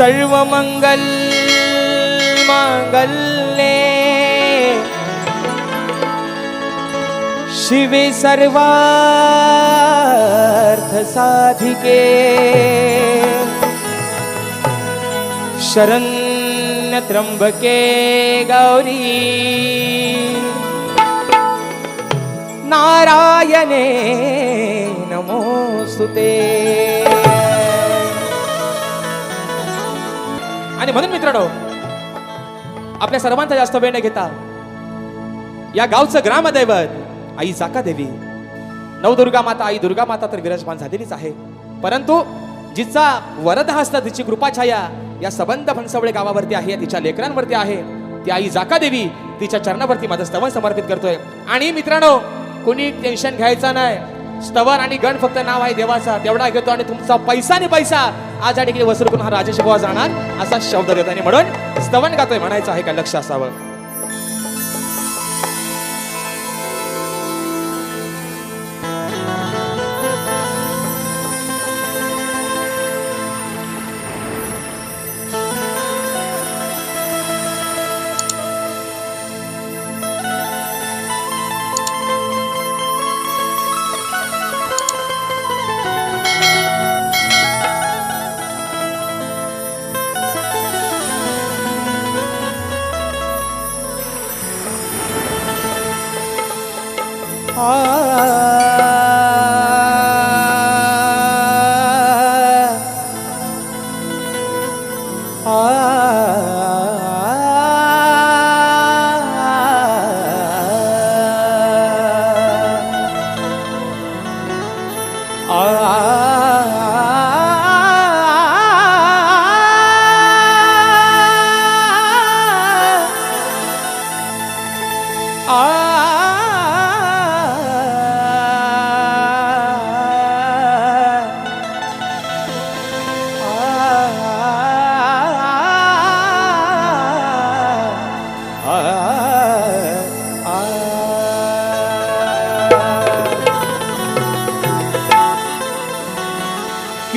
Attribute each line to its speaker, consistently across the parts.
Speaker 1: सर्वमङ्गल माङ्गल्ये शिवे सर्वार्थ साधिके। शरण्य त्र्यंबके गौरी। नारायणे नमोस्तुते आणि म्हणून मित्रांनो आपल्या सर्वांचा जास्त वेळ न घेता या गावचं ग्रामदैवत आई जाका देवी नवदुर्गा माता आई दुर्गा माता तर विराजमान झालेलीच आहे. परंतु जिचा वरद हस्त तिची कृपाछाया या सबंध फणसवळे गावावरती आहे तिच्या लेकरांवरती आहे ती आई जाका देवी तिच्या चरणावरती माझं स्तवन समर्पित करतोय. आणि मित्रांनो कोणी टेन्शन घ्यायचं नाही. स्तवन आणि गण फक्त नाव आहे देवाचा. तेवढा घेतो आणि तुमचा पैसा आणि पैसा आज या ठिकाणी वसूल करून हा राजेश बुवा जाणार असा शब्द देतो आणि म्हणून स्तवन गातोय म्हणायचं आहे का लक्ष असावं?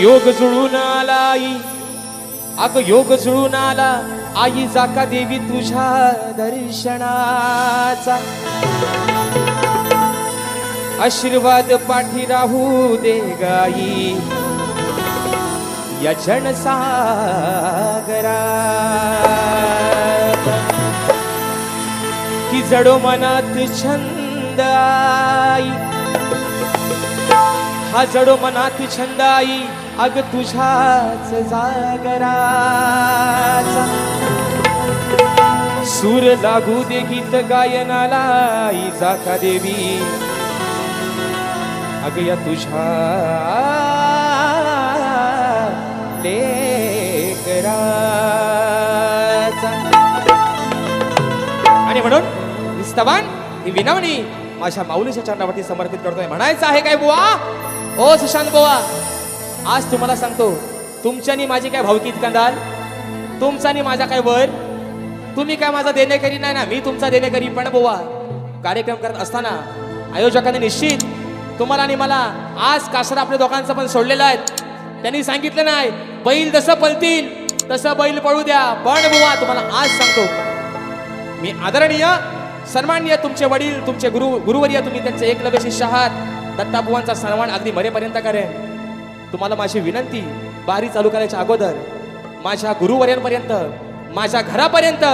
Speaker 1: योग जुळून आला आई अग योग जुळून आला. आई जाका देवी तुझ्या दर्शनाचा. आशीर्वाद पाठी राहू दे गाई. या जनसागरा की जडो मनात छंद आई. हा जडो मनात छंद आई. अग तुझ्याच जागराचा. सूर लागू दे गीत गायनाला आई जाका देवी. अग या तुझ्या लेकराचा. आणि म्हणून निस्तवान ही विनवणी माझ्या माऊलीच्या चरणावरती समर्पित करतोय. म्हणायचं आहे काय बुवा? ओ सुशांत बुवा. आज तुम्हाला सांगतो तुमच्यानी माझी काय भावकीत कंदाल तुमचा माझा काय वर? तुम्ही काय माझा देणेकरी नाही ना? मी तुमचा देणेकरी पण बुवा. कार्यक्रम करत असताना आयोजकांनी निश्चित तुम्हाला आणि मला आज कासरा आपल्या दोघांचं पण सोडलेलं आहे त्यांनी सांगितलं नाही बैल जसं पळतील तसं बैल पळू द्या. पण बुवा तुम्हाला आज सांगतो मी आदरणीय सन्माननीय तुमचे वडील तुमचे गुरु गुरुवर्य तुम्ही त्यांचे एकलव्य शिष्य आहात. दत्ताबुवांचा सन्मान अगदी मरेपर्यंत करेन. तुम्हाला माझी विनंती बारी चालू करायच्या अगोदर माझ्या गुरुवर्यांपर्यंत माझ्या घरापर्यंत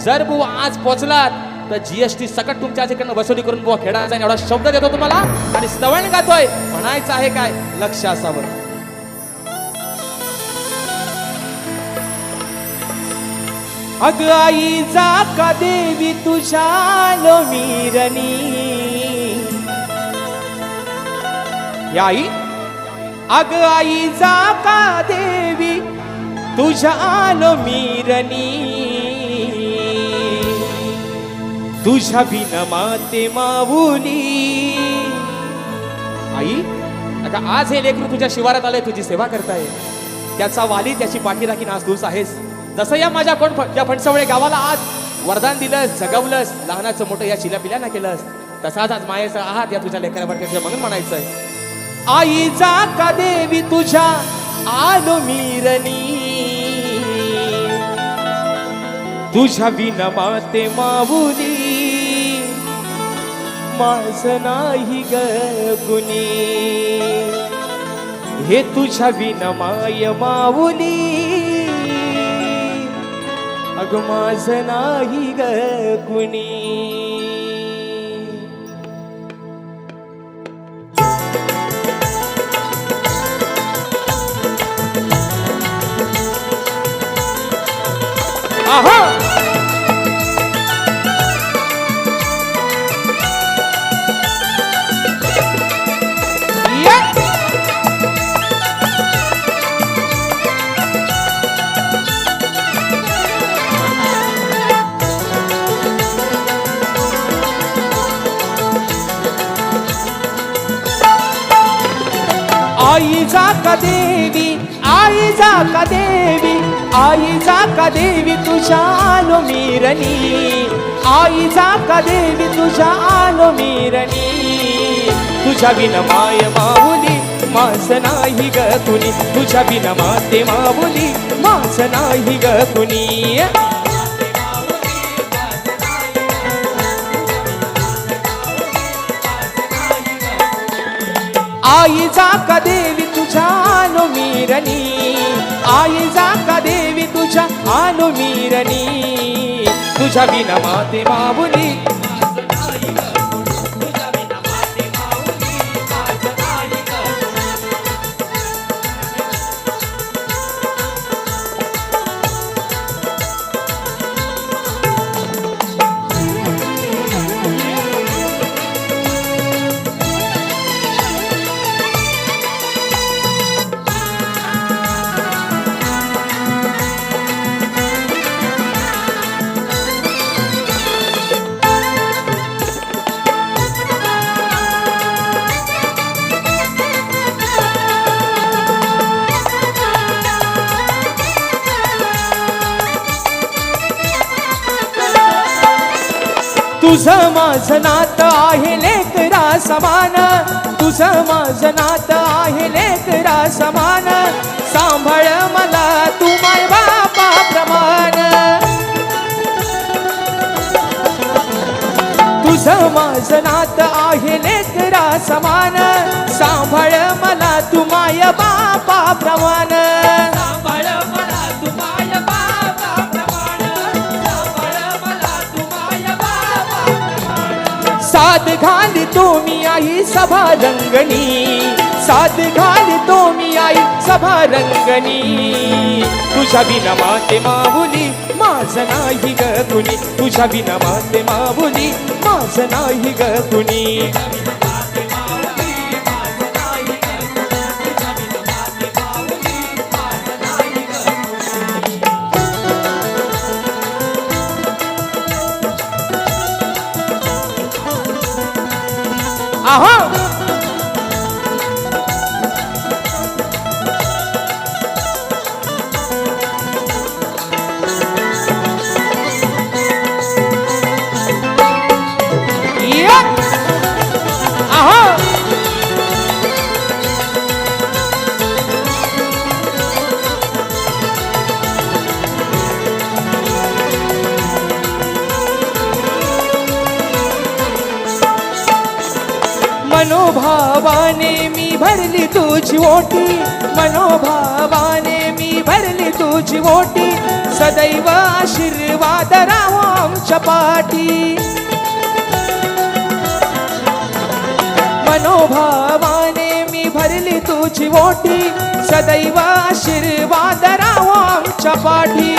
Speaker 1: जर बुवा आज पोचलात तर जीएसटी सकट तुमच्या तिकडनं वसुली करून बुवा खेळायचा एवढा शब्द देतो तुम्हाला आणि स्तवण गातोय. म्हणायचं आहे काय? लक्ष असावं. अग आई जा का देवी तुझ्या लोमीरणी या आई अग आई जा का देवी तुझ्या आलो मीरनी तुझ्या भिन माते माऊली. आई अगं आज हे लेकरू तुझ्या शिवारात आलंय तुझी सेवा करताय. त्याचा वाली त्याची पाठीराखी आज तूच आहेस. जसं या माझ्या कोण या फणसवळे गावाला आज वरदान दिलंस जगवलंस लहानाचं मोठं या शिल्या पिल्यानं केलंस तसाच आज मायेचं आहात या तुझ्या लेकरावर तुझ्या म्हणून म्हणायचंय आईचा का देवी तुझ्या आलो मीरनी तुझ्या विना माते माऊली माझ नाही ग हे तुझ्या विना माय माऊली अग माझ नाही ग आई जा का देवी आई जा का देवी आई जा का देवी तुझ्या आलो मीरनी आई जा का देवी तुझ्या आलो मीरनी तुझ्या बिन माय माऊली मास नाही ग कुणी. तुझ्या बिन माते माऊली मास नाही ग कुणी. आई का देवी तुझ्या आलो मीरनी आई जाका देवी तुझ्या आलो मीरनी तुझ्या बिना माते माऊली तुझं माझं नातं आहे लेकरा समान. तुझं माझं नातं आहे लेकरा समान. सांभाळ मला तू माय बापा प्रमाण. तुझं माझं नातं आहे लेकरा समान. सांभाळ मला तू माय बापा प्रमाण. आई सभा रंगणी साथ घाली तो मी आई सभा रंगणी तुझ्या बिना माते माहुली माझ नाही ग कुणी. तुझ्या बिना माते माहुली माझ नाही ग कुणी. आहा या! मनोभावाने मी भरली तुझी ओटी. मनोभावाने मी भरली तुझी ओटी. सदैव आशीर्वाद राहो आमच्या पाठी. मनोभावाने मी भरली तुझी ओटी. सदैव आशीर्वाद राहो आमच्या पाठी.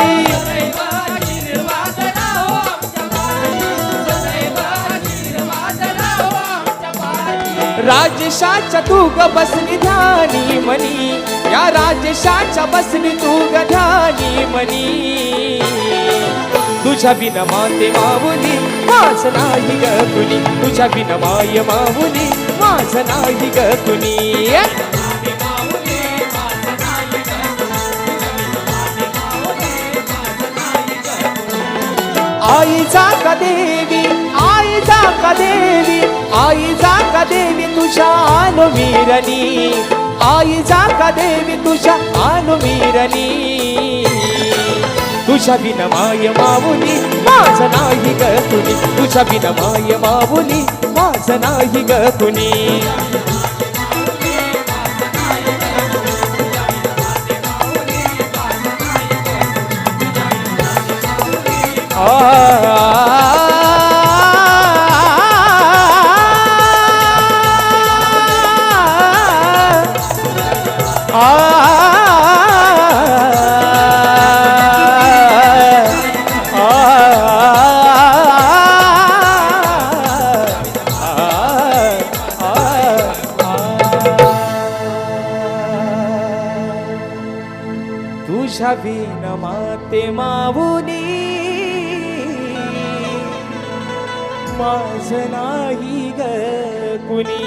Speaker 1: राजेशाच्या तू ग बसली ध्यानी मनी या राजेशाच्या बसली तू ग ध्यानी मनी तुझ्या बिन माते माऊली माझ नाही ग कुणी. तुझ्या बिन माय माऊली माझ नाही ग कुणी. जा का देवी आई जा का देवी. आई जाका देवी तुझ्या आलो आई जाका देवी तुझ्या आलो तुझ्या बिन माय माऊली माझ नाही ग तुनी तुझ्या बिन माय माऊली माझ नाही ग तुनी आ. बिन माते माऊली माझ नाही ग कुणी.